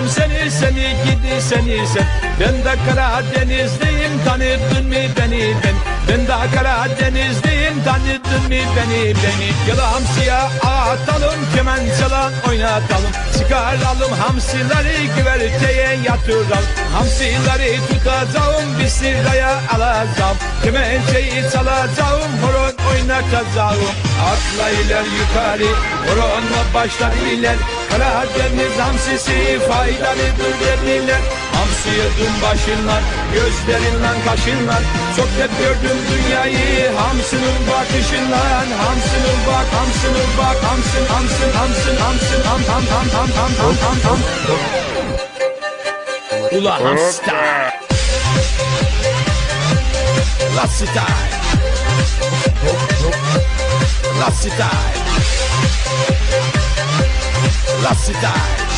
Tanıdım seni seni gidi seni sen. Ben de Karadenizliyim tanıdın mı beni ben? Ben de Karadenizliyim tanıdın mı beni beni? Gel hamsiye atalım kemen çalan oynatalım. Çıkaralım hamsileri güverteye yatıralım. Hamsileri tutacağım bir sıraya alacağım. Kemençeyi çalacağım horon oynatacağım. Atla iler yukarı horonla başlar iler Karadeniz hamsisi faydalıdır dediler Hamsi yedin başınlar gözlerinden kaşınlar. Çok hep gördüm dünyayı hamsının bakışından. Hamsının bak hamsının bak hamsın hamsın hamsın hamsın ham ham ham ham ham ham ham ham. Ula hamsta La style La style na.